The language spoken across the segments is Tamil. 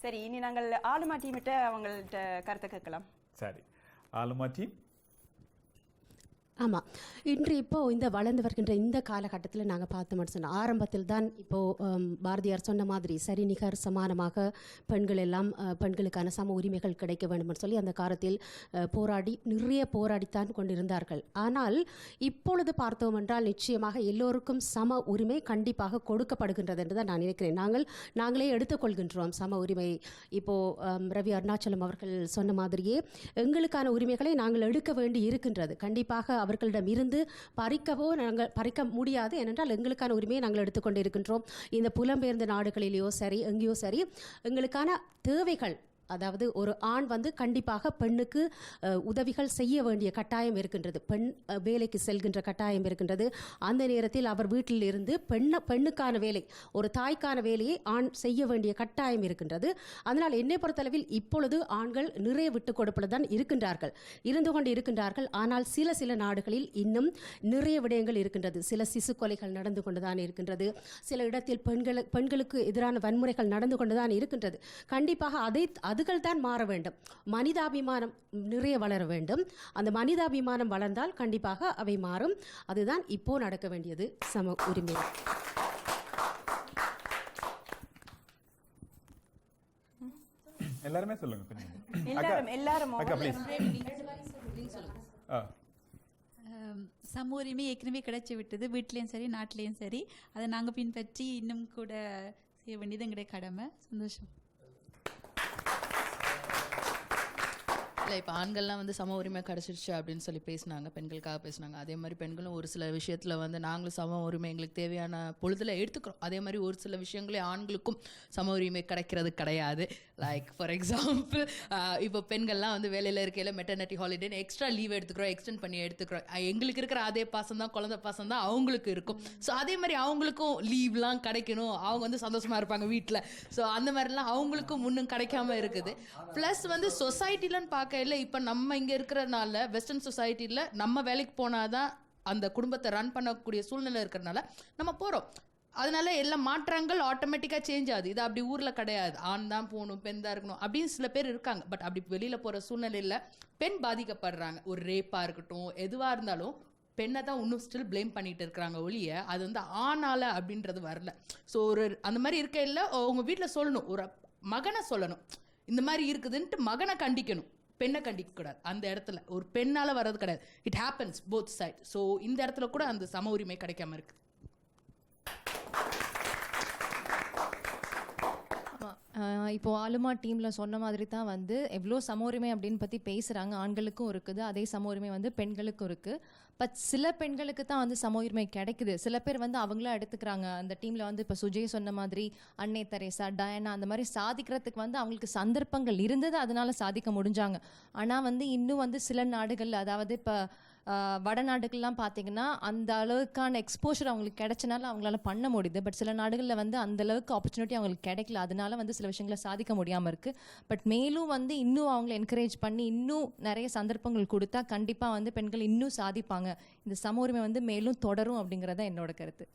சரி இனி நாங்கள் ஆளுமா டீமிட்ட அவங்கள்ட்ட கருத்தை கேட்கலாம். சரி. ஆளுமா டீம் ஆமாம் இன்று இப்போது இந்த வளர்ந்து வருகின்ற இந்த காலகட்டத்தில் நாங்கள் பார்த்தோன்னு சொன்னோம் ஆரம்பத்தில் தான் இப்போது பாரதியார் சொன்ன மாதிரி சரி நிகர் சமானமாக பெண்கள் எல்லாம் பெண்களுக்கான சம உரிமைகள் கிடைக்க வேண்டும்னு சொல்லி அந்த காலத்தில் போராடி நிறைய போராடித்தான் கொண்டிருந்தார்கள். ஆனால் இப்பொழுது பார்த்தோம் என்றால் நிச்சயமாக எல்லோருக்கும் சம உரிமை கண்டிப்பாக கொடுக்கப்படுகின்றது என்று தான் நான் நினைக்கிறேன். நாங்கள் நாங்களே எடுத்துக்கொள்கின்றோம் சம உரிமை. இப்போது ரவி அருணாச்சலம் அவர்கள் சொன்ன மாதிரியே எங்களுக்கான உரிமைகளை நாங்கள் எடுக்க வேண்டி இருக்கின்றது. கண்டிப்பாக அவர்களிடம் இருந்து பறிக்கவோ நாங்கள் பறிக்க முடியாது. ஏனென்றால் எங்களுக்கான உரிமையை நாங்கள் எடுத்துக்கொண்டு இருக்கின்றோம் இந்த புலம்பெயர்ந்த நாடுகளிலேயோ சரி எங்கேயோ சரி எங்களுக்கான தேவைகள் அதாவது ஒரு ஆண் வந்து கண்டிப்பாக பெண்ணுக்கு உதவிகள் செய்ய வேண்டிய கட்டாயம் இருக்கின்றது. பெண் வேலைக்கு செல்கின்ற கட்டாயம் இருக்கின்றது. அந்த நேரத்தில் அவர் வீட்டில் இருந்து பெண்ண பெண்ணுக்கான வேலை ஒரு தாய்க்கான வேலையை ஆண் செய்ய வேண்டிய கட்டாயம் இருக்கின்றது. அதனால் என்னை பொறுத்தளவில் இப்பொழுது ஆண்கள் நிறைய விட்டுக் கொடுப்பில் தான் இருக்கின்றார்கள். இருந்து கொண்டு இருக்கின்றார்கள். ஆனால் சில சில நாடுகளில் இன்னும் நிறைய விடயங்கள் இருக்கின்றது. சில சிசு கொலைகள் நடந்து கொண்டுதான் இருக்கின்றது. சில இடத்தில் பெண்கள் பெண்களுக்கு எதிரான வன்முறைகள் நடந்து கொண்டுதான் இருக்கின்றது. கண்டிப்பாக அதை அதுகள் தான் மாற வேண்டும். மனிதாபிமானம் நிறைய வளர வேண்டும். அந்த மனிதாபிமானம் வளர்ந்தால் கண்டிப்பாக அவை மாறும். அதுதான் இப்போ நடக்க வேண்டியது சம உரிமை. எல்லாருமே சொல்லுங்க. எல்லாரும் சம உரிமை ஏற்கனவே கிடைச்சி விட்டது. வீட்லேயும் சரி நாட்டிலையும் சரி. அதை நாங்கள் பின்பற்றி இன்னும் கூட செய்ய வேண்டியது எங்களுடைய கடமை. சந்தோஷம். இல்லை இப்போ ஆண்கள்லாம் வந்து சம உரிமை கிடச்சிருச்சு அப்படின்னு சொல்லி பேசினாங்க பெண்களுக்காக பேசினாங்க. அதே மாதிரி பெண்களும் ஒரு சில விஷயத்தில் வந்து நாங்களும் சம உரிமை எங்களுக்கு தேவையான பொழுதில் எடுத்துக்கிறோம். அதே மாதிரி ஒரு சில விஷயங்களே ஆண்களுக்கும் சம உரிமை கிடைக்கிறது கிடையாது. லைக் ஃபார் எக்ஸாம்பிள் இப்போ பெண்கள்லாம் வந்து வேலையில் இருக்கையில் மெட்டர்னிட்டி ஹாலிடேன்னு எக்ஸ்ட்ரா லீவ் எடுத்துக்கிறோம் எக்ஸ்டெண்ட் பண்ணி எடுத்துக்கிறோம். எங்களுக்கு இருக்கிற அதே பாசம் தான் குழந்தை பாசம் தான் அவங்களுக்கு இருக்கும். ஸோ அதே மாதிரி அவங்களுக்கும் லீவ்லாம் கிடைக்கணும். அவங்க வந்து சந்தோஷமாக இருப்பாங்க வீட்டில் ஸோ அந்த மாதிரிலாம் அவங்களுக்கும் முன்னும் கிடைக்காம இருக்குது. ப்ளஸ் வந்து சொசைட்டிலன்னு கையில் இப்போ நம்ம இங்கே இருக்கிறனால வெஸ்டர்ன் சொசைட்டியில் நம்ம வேலைக்கு போனாதான் அந்த குடும்பத்தை ரன் பண்ணக்கூடிய சூழ்நிலை இருக்கிறனால நம்ம போகிறோம் அதனால எல்லா மாற்றங்கள் ஆட்டோமேட்டிக்காக சேஞ்ச் ஆகுது. இது அப்படி ஊரில் கிடையாது. ஆண் தான் போகணும் பெண் தான் இருக்கணும் அப்படின்னு சில பேர் இருக்காங்க. பட் அப்படி வெளியில் போகிற சூழ்நிலையில் பெண் பாதிக்கப்படுறாங்க. ஒரு ரேப்பாக இருக்கட்டும் எதுவாக இருந்தாலும் பெண்ணை தான் இன்னும் ஸ்டில் ப்ளேம் பண்ணிட்டு இருக்கிறாங்க ஒழிய அது வந்து ஆணால அப்படின்றது வரல. ஸோ ஒரு அந்த மாதிரி இருக்கையில் உங்கள் வீட்டில் சொல்லணும். ஒரு மகனை சொல்லணும். இந்த மாதிரி இருக்குதுன்ட்டு மகனை கண்டிக்கணும். பெண்ணை கண்டிக்க கூடாது. அந்த இடத்துல. ஒரு பெண்ணால வர்றது கிடையாது. It happens both side so இந்த இடத்துல கூட அந்த சம உரிமை கிடைக்காம இருக்கு. இப்போது ஆளுமா டீமில் சொன்ன மாதிரி தான் வந்து எவ்வளோ சம உரிமை அப்படின்னு பற்றி பேசுகிறாங்க ஆண்களுக்கும் இருக்குது அதே சம உரிமை வந்து பெண்களுக்கும் இருக்குது பட் சில பெண்களுக்கு தான் வந்து சம உரிமை கிடைக்குது. சில பேர் வந்து அவங்களா எடுத்துக்கிறாங்க. அந்த டீமில் வந்து இப்போ சுஜய் சொன்ன மாதிரி அன்னை தெரேசா டயனா அந்த மாதிரி சாதிக்கிறதுக்கு வந்து அவங்களுக்கு சந்தர்ப்பங்கள் இருந்தது அதனால சாதிக்க முடிஞ்சாங்க. ஆனால் வந்து இன்னும் வந்து சில நாடுகள் அதாவது இப்போ வடநாடுகள்லாம் பார்த்தீங்கன்னா அந்த அளவுக்கான எக்ஸ்போஷர் அவங்களுக்கு கிடைச்சனால அவங்களால பண்ண முடியுது. பட் சில நாடுகளில் வந்து அந்த அளவுக்கு ஆப்பர்ச்சுனிட்டி அவங்களுக்கு கிடைக்கல. அதனால வந்து சில விஷயங்களை சாதிக்க முடியாமல் இருக்கு. பட் மேலும் வந்து இன்னும் அவங்கள என்கரேஜ் பண்ணி இன்னும் நிறைய சந்தர்ப்பங்கள் கொடுத்தா கண்டிப்பாக வந்து பெண்கள் இன்னும் சாதிப்பாங்க. இந்த சம உரிமை வந்து மேலும் தொடரும் அப்படிங்கிறத என்னோட கருத்து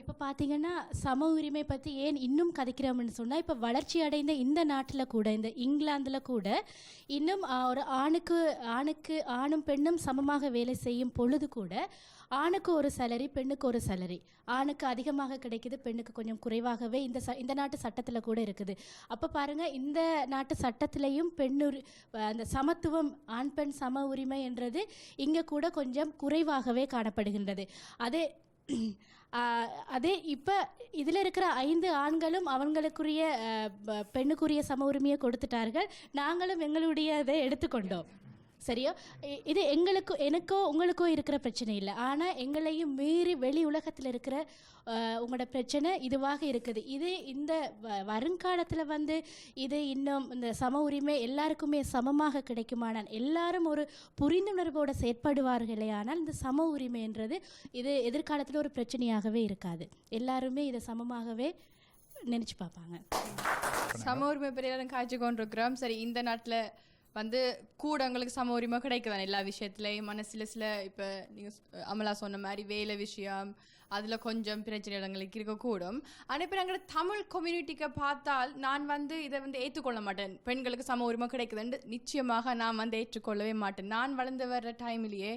இப்போ பார்த்தீங்கன்னா சம உரிமை பற்றி ஏன் இன்னும் கதைக்கிறோம்னு சொன்னால் இப்போ வளர்ச்சி அடைந்த இந்த நாட்டில் கூட இந்த இங்கிலாந்தில் கூட இன்னும் ஒரு ஆணுக்கு ஆணுக்கு ஆணும் பெண்ணும் சமமாக வேலை செய்யும் பொழுது கூட ஆணுக்கு ஒரு சேலரி பெண்ணுக்கு ஒரு சேலரி ஆணுக்கு அதிகமாக கிடைக்குது பெண்ணுக்கு கொஞ்சம் குறைவாகவே இந்த ச இந்த நாட்டு சட்டத்தில் கூட இருக்குது. அப்போ பாருங்கள் இந்த நாட்டு சட்டத்திலையும் பெண்ணுரி அந்த சமத்துவம் ஆண் பெண் சம உரிமை என்றது இங்கே கூட கொஞ்சம் குறைவாகவே காணப்படுகின்றது. அதே அதே இப்போ இதில் இருக்கிற ஐந்து ஆண்களும் அவங்களுக்குரிய ப- பெண்ணுக்குரிய சம உரிமையை கொடுத்துட்டார்கள். நாங்களும் எங்களுடைய இதை எடுத்துக்கொண்டோம். சரியா? இது எங்களுக்கு எனக்கோ உங்களுக்கோ இருக்கிற பிரச்சனை இல்லை. ஆனால் எங்களையும் மீறி வெளி உலகத்தில் இருக்கிற உங்களோட பிரச்சனை இதுவாக இருக்குது. இது இந்த வ- வருங்காலத்தில் வந்து இது இன்னும் இந்த சம உரிமை எல்லாருக்குமே சமமாக கிடைக்குமானால் எல்லாரும் ஒரு புரிந்துணர்வோடு செயற்படுவார்களே ஆனால் இந்த சம உரிமைன்றது இது எதிர்காலத்தில் ஒரு பிரச்சனையாகவே இருக்காது. எல்லாருமே இதை சமமாகவே நினச்சி பார்ப்பாங்க. சம உரிமை பெரியாரும் காய்ச்சி கொண்டிருக்கிறோம். சரி இந்த நாட்டில் வந்து கூட உங்களுக்கு சம உரிமை கிடைக்குதானே எல்லா விஷயத்துலையும். மனசில் சில இப்போ நீங்கள் அமலா சொன்ன மாதிரி வேலை விஷயம் அதில் கொஞ்சம் பிரச்சனை இடங்களுக்கு இருக்கக்கூடும். ஆனால் இப்போ எங்களோட தமிழ் கம்யூனிட்டிக்கு பார்த்தால் நான் வந்து இதை வந்து ஏற்றுக்கொள்ள மாட்டேன். பெண்களுக்கு சம உரிமை கிடைக்குதுன்னு நிச்சயமாக நான் வந்து ஏற்றுக்கொள்ளவே மாட்டேன். நான் வளர்ந்து வர்ற டைம்லேயே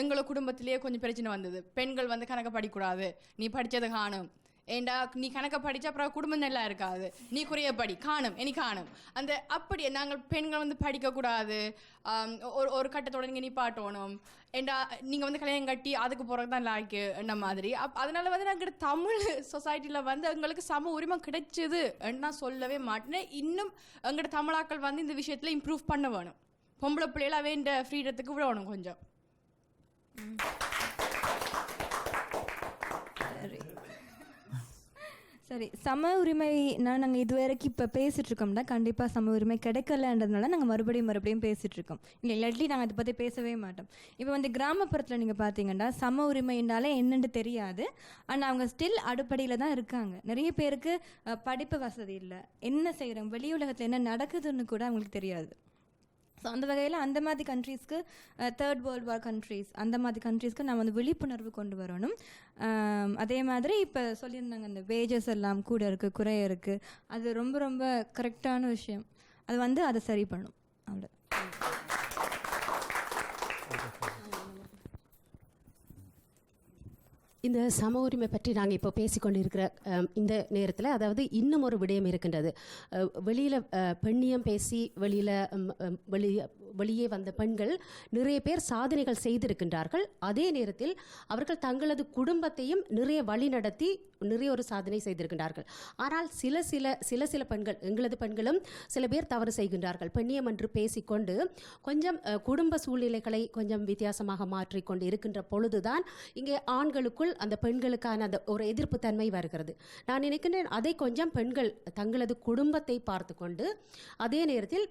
எங்களோட குடும்பத்திலேயே கொஞ்சம் பிரச்சனை வந்தது. பெண்கள் வந்து கணக்கு படிக்கூடாது நீ படித்ததை காணும். ஏண்டா நீ கணக்க படிச்சா அப்புறம் குடும்பம் நல்லா இருக்காது. நீ குறைய படி. காணும். இனி காணும். அந்த அப்படி நாங்கள் பெண்கள் வந்து படிக்கக்கூடாது. ஒரு ஒரு கட்டத்தோட நீங்கள் நிப்பாட்டணும். ஏண்டா நீங்கள் வந்து கல்யாணம் கட்டி அதுக்கு போகிறது தான் லாய்க்கு என்ன மாதிரி. அப் அதனால வந்து நாங்கள் தமிழ் சொசைட்டியில் வந்து எங்களுக்கு சம உரிமை கிடைச்சது நான் சொல்லவே மாட்டேன். இன்னும் எங்களோட தமிழாக்கள் வந்து இந்த விஷயத்தில் இம்ப்ரூவ் பண்ண வேணும். பொம்பளை பிள்ளைகளாவே இந்த ஃப்ரீடத்துக்கு விடணும் கொஞ்சம். சரி சம உரிமைனா நாங்கள் இது வரைக்கும் இப்போ பேசிகிட்டு இருக்கோம்னா கண்டிப்பாக சம உரிமை கிடைக்கலன்றதுனால நாங்கள் மறுபடியும் மறுபடியும் பேசிகிட்டு இருக்கோம். இல்லை இல்லாட்டி நாங்கள் அதை பற்றி பேசவே மாட்டோம். இப்போ வந்து கிராமப்புறத்தில் நீங்கள் பார்த்தீங்கன்னா சம உரிமைனாலே என்னென்னு தெரியாது. ஆனால் அவங்க ஸ்டில் அடிப்படையில் தான் இருக்காங்க. நிறைய பேருக்கு படிப்பு வசதி இல்லை. என்ன செய்கிறோம் வெளி உலகத்தில் என்ன நடக்குதுன்னு கூட அவங்களுக்கு தெரியாது. ஸோ அந்த வகையில் அந்த மாதிரி கண்ட்ரீஸ்க்கு தேர்ட் வேர்ல்ட் வார் கண்ட்ரீஸ் அந்த மாதிரி கண்ட்ரீஸ்க்கு நம்ம வந்து விழிப்புணர்வு கொண்டு வரணும். Um, அதே மாதிரி இப்போ சொல்லியிருந்தாங்க அந்த வேஜஸ் எல்லாம் கூட இருக்குது குறைய இருக்குது அது ரொம்ப ரொம்ப கரெக்டான விஷயம். அது வந்து அதை சரி பண்ணும். அவ்வளோ இந்த சம உரிமை பற்றி நாங்கள் இப்போ பேசிக்கொண்டிருக்கிற இந்த நேரத்தில் அதாவது இன்னும் ஒரு விடயம் இருக்கின்றது. வெளியில் பெண்ணியம் பேசி வெளியில் வெளியே வெளியே வந்த பெண்கள் நிறைய பேர் சாதனைகள் செய்திருக்கின்றார்கள். அதே நேரத்தில் அவர்கள் தங்களது குடும்பத்தையும் நிறைய வழி நடத்தி நிறைய ஒரு சாதனை செய்திருக்கின்றார்கள். ஆனால் சில சில சில சில பெண்கள் எங்களது பெண்களும் சில பேர் தவறு செய்கின்றார்கள். பெண்ணியம் என்று பேசிக்கொண்டு கொஞ்சம் குடும்ப சூழ்நிலைகளை கொஞ்சம் வித்தியாசமாக மாற்றிக்கொண்டு இருக்கின்ற பொழுதுதான் இங்கே ஆண்களுக்குள் அந்த பெண்களுக்கான அந்த ஒரு எதிர்ப்பு தன்மை வருகிறது. நான் நினைக்கின்றேன் அதை கொஞ்சம் பெண்கள் தங்களது குடும்பத்தை பார்த்து கொண்டு அதே நேரத்தில்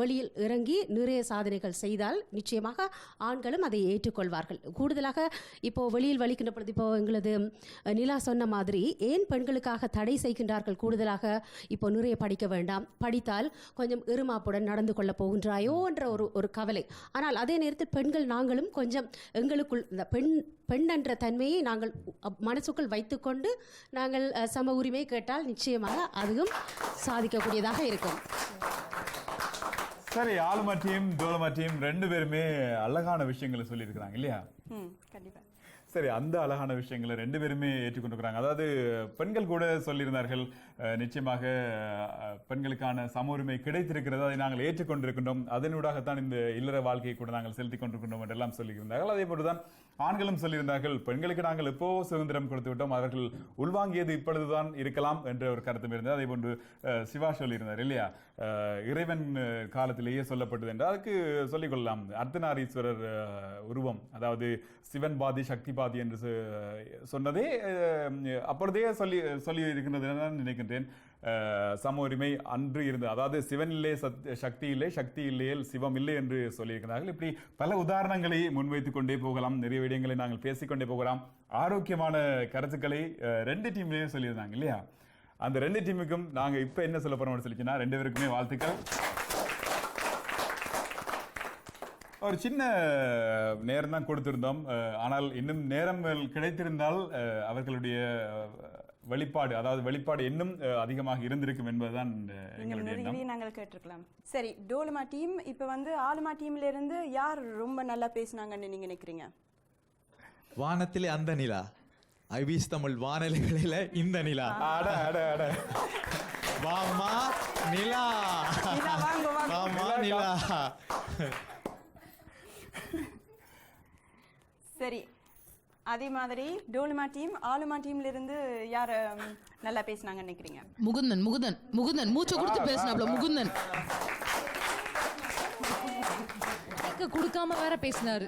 வெளியில் இறங்கி நிறைய சாதனைகள் செய்தால் நிச்சயமாக ஆண்களும் அதை ஏற்றுக்கொள்வார்கள். கூடுதலாக இப்போ வெளியில் வலிக்கின்ற பொழுது இப்போ எங்களது நிலா சொன்ன மாதிரி ஏன் பெண்களுக்காக தடை செய்கின்றார்கள்? கூடுதலாக இப்போ நிறைய படிக்க வேண்டாம். படித்தால் கொஞ்சம் இருமாப்புடன் நடந்து கொள்ள போகின்றாயோ என்ற ஒரு ஒரு கவலை. ஆனால் அதே நேரத்தில் பெண்கள் நாங்களும் கொஞ்சம் எங்களுக்குள் இந்த பெண் பெண் என்ற தன்மையை நாங்கள் மனசுக்குள் வைத்துக்கொண்டு நாங்கள் சம உரிமை கேட்டால் நிச்சயமாக அதுவும் சாதிக்கக்கூடியதாக இருக்கும். சரி ஆளுமா டீம் டோலமா டீம் ரெண்டு பேருமே அழகான விஷயங்களை சொல்லியிருக்கிறாங்க இல்லையா? கண்டிப்பா. சரி அந்த அழகான விஷயங்களை ரெண்டு பேருமே ஏற்றுக்கொண்டிருக்கிறாங்க. அதாவது பெண்கள் கூட சொல்லியிருந்தார்கள் நிச்சயமாக பெண்களுக்கான சம உரிமை கிடைத்திருக்கிறது அதை நாங்கள் ஏற்றுக்கொண்டிருக்கின்றோம். அதனூடாகத்தான் இந்த இல்லற வாழ்க்கையை கூட நாங்கள் செலுத்தி கொண்டிருக்கின்றோம் என்றெல்லாம் சொல்லியிருந்தார்கள். அதே போன்றுதான் ஆண்களும் சொல்லியிருந்தார்கள் பெண்களுக்கு நாங்கள் எப்போ சுதந்திரம் கொடுத்து விட்டோம்? அவர்கள் உள்வாங்கியது இப்பொழுதுதான் இருக்கலாம் என்ற ஒரு கருத்தும் இருந்தது. அதே போன்று சிவா சொல்லியிருந்தார் இல்லையா? இறைவன் காலத்திலேயே சொல்லப்பட்டது என்று. அதுக்கு சொல்லிக்கொள்ளலாம் அர்த்தநாரீஸ்வரர் உருவம் அதாவது சிவன் பாதி சக்தி பாதி என்று சொ- சொன்னதே அப்பொழுதே சொல்லி சொல்லி இருக்கின்றது என நான் நினைக்கின்றேன் சம உரிமை அன்று இருந்தது அதாவது சிவன் இல்லை சத் சக்தி இல்லை சக்தி இல்லையே சிவம் இல்லை என்று சொல்லியிருக்கிறார்கள் இப்படி பல உதாரணங்களை முன்வைத்துக் கொண்டே போகலாம். நிறைய விடயங்களை நாங்கள் பேசிக்கொண்டே போகலாம். ஆரோக்கியமான கருத்துக்களை ரெண்டு டீம்லேயும் சொல்லியிருந்தாங்க இல்லையா? அந்த ரெண்டு டீமுக்கும் நாங்கள் இப்போ என்ன சொல்ல போகிறோம்னு சொல்லிச்சுன்னா ரெண்டு பேருக்குமே வாழ்த்துக்கள். ஒரு சின்ன நேரம் தான் கொடுத்திருந்தோம். அஹ், ஆனால் இன்னும் நேரங்கள் கிடைத்திருந்தால் அஹ், அவர்களுடைய வெளிப்பாடு அதாவது வெளிப்பாடு இன்னும் அஹ், அதிகமாக இருந்திருக்கும் என்பதுதான் எங்களுடைய நாங்கள் கேட்டிருக்கலாம். சரி டோலுமா டீம் இப்போ வந்து ஆலுமா டீம்ல இருந்து யார் ரொம்ப நல்லா பேசுனாங்கன்னு நீங்க நினைக்கிறீங்க? வானத்திலே அந்த நிலா. ஐபிஎஸ் தமிழ் வானொலிகளில இந்த நிலா. அட அட அட. வாமா நிலா. நிலா, வாங்க, வாங்க. வாமா நிலா. சரி. அதே மாதிரி டோலுமா டீம் ஆலுமா டீம்ல இருந்து யார் நல்லா பேசுனாங்கன்னு நினைக்கிறீங்க? முகுந்தன் முகுந்தன் முகுந்தன் மூச்சை கொடுத்து பேசினாப்ல முகுந்தன். கொடுக்காம வேற பேசினாரு.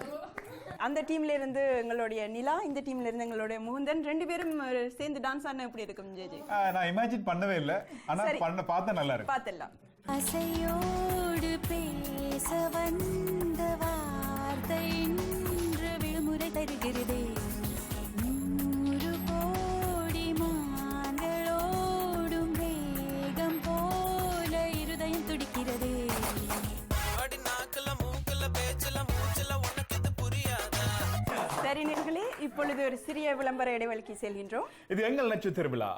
அந்த டீம்ல இருந்து எங்களுடைய நிலா இந்த டீம்ல இருந்து எங்களுடைய முகுந்தன் ரெண்டு பேரும் சேர்ந்து டான்ஸ் ஆடினா எப்படி இருக்கும் ஜெஜி நான் இமேஜின் பண்ணவே இல்லை. ஆனா சரி. பண்ண பார்த்தா நல்லா இருக்கு. பார்த்துடலாம். அசையோடு பேச வந்த வார்த்தை இப்பொழுது ஒரு சிறிய விளம்பர இடைவெளிக்கு செல்கின்றோம். இது எங்கள் நச்சு திருவிழா